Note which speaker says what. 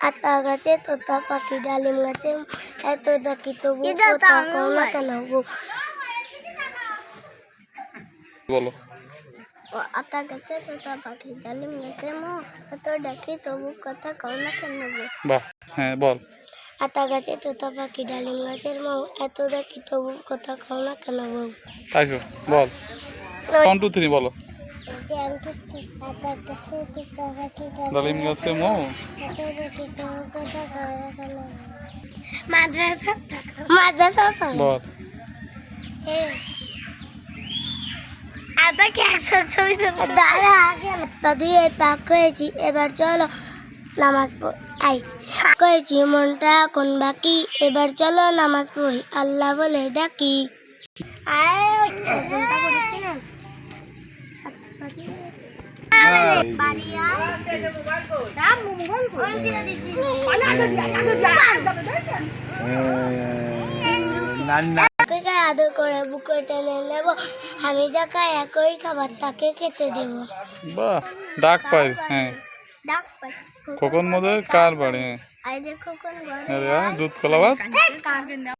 Speaker 1: আতা গাছে তোতা পাখি ডালিম গাছে এত ডাকি তবু
Speaker 2: এটা তো
Speaker 1: কথা
Speaker 2: আমি
Speaker 1: কও না। কেন বউ
Speaker 3: বলো।
Speaker 1: ও আতা গাছে তোতা পাখি ডালিম গাছে মো এত ডাকি তবু কথা কও না কেন বউ
Speaker 3: বাহ। হ্যাঁ বল।
Speaker 1: আতা গাছে তোতা পাখি ডালিম গাছের মৌ এত ডাকি তবু কথা কও না কেন বউ
Speaker 3: আইসো বল। ওয়ান টু থ্রি বলো।
Speaker 1: আতা গাছে
Speaker 3: ডালিম গাছে মো
Speaker 1: কেন মাদ্রাসা মাদ্রাসা
Speaker 3: বল।
Speaker 1: হয়েছি। এবার চলো নামাজ পড়। আই করেছি মনটা এখন বাকি। এবার চলো নামাজ পড়ি। আল্লাহ বলে ডাকি। আয়, আদর করে বুকে টেনে নেব আমি যা খাই একই খাবার তাকে খেতে দেব
Speaker 3: বাহ ডাক পাই হ্যাঁ।
Speaker 1: ডাক পাই
Speaker 3: খোকন মধ্যে কার বাড়ি? আরে দুধ কলা ভাত?